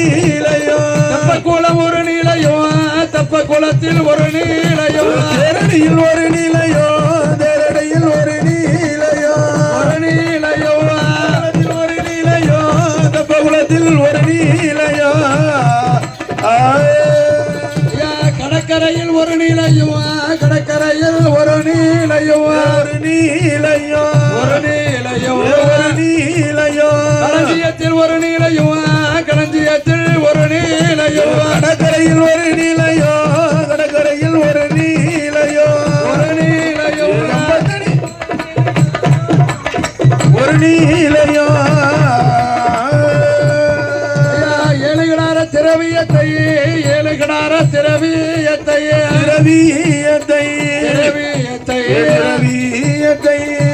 நீலையோ தப்ப குளம் ஒரு நீலையும் தப்ப குளத்தில் ஒரு நீலையும் தேரடியில் ஒரு நீலையோ தேரடியில் ஒரு நீலையோ ஒரு குளத்தில் ஒரு நீலையோ தப்ப குளத்தில் ஒரு ஐயா, கடற்கரையில் ஒரு நீலையும் கடற்கரையில் ஒரு நீலையும் ஒரு நீலையோ ஒரு நீலையும் ஒரு களஞ்சியத்தில் ஒரு நீலையும் களஞ்சியத்தில் ஒரு நீலையும் கடற்கரையில் ஒரு நீலையோ கடற்கரையில் ஒரு நீலையோ. ஒரு நீலையும் ஒரு நீலையோ. ஏழுகிடார திரவியத்தையே ஏழுகிடார திரவியத்தை திரவியத்தை.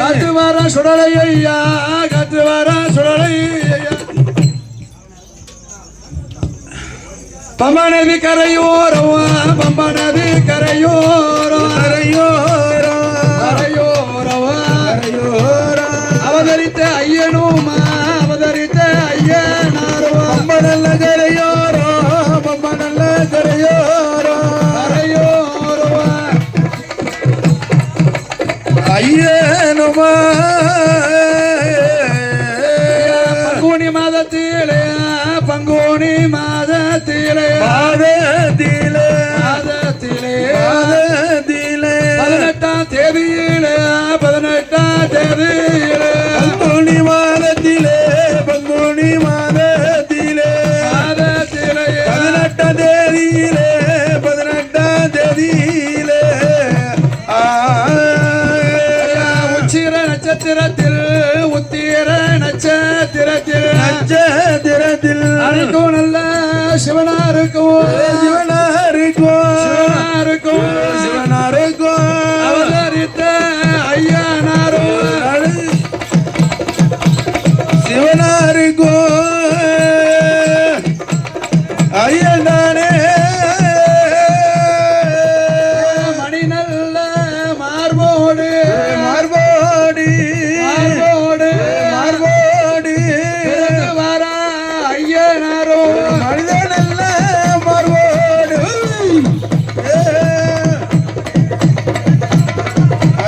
காத்து வர சுடலை ஐயா காத்து வர சுடலை. பம்பா நதி கரையோரம் பம்பா நதி கரையோரம் கரையோரோ கரையோரம். கரையோரோ அவதரித்த ஐயனுமா அவதரித்த ஐயனாரும். பம்ப நல்ல கரையோரோ பம்ப நல்ல கரையோரோ கரையோரம். ஐயனுமா பங்குனி மாதத்திலே பங்குனி மாதத்திலே தேதியிலே பதினெட்டாம் தேதியிலே. பங்குனி மாதத்திலே பங்குனி மாதத்திலே. மாதத்திலே. பதினெட்டாம் தேதியிலே பதினெட்டாம் தேதியிலே. உச்சிர நட்சத்திரத்தில் உத்திர நட்சத்திரத்தில்.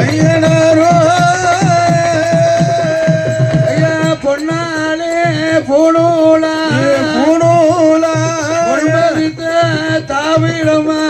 ஐயனாரோ. ஐயா பொன்னாலே பூணூலா. பூணூலா. பொன்பதித்த தாவிடமா.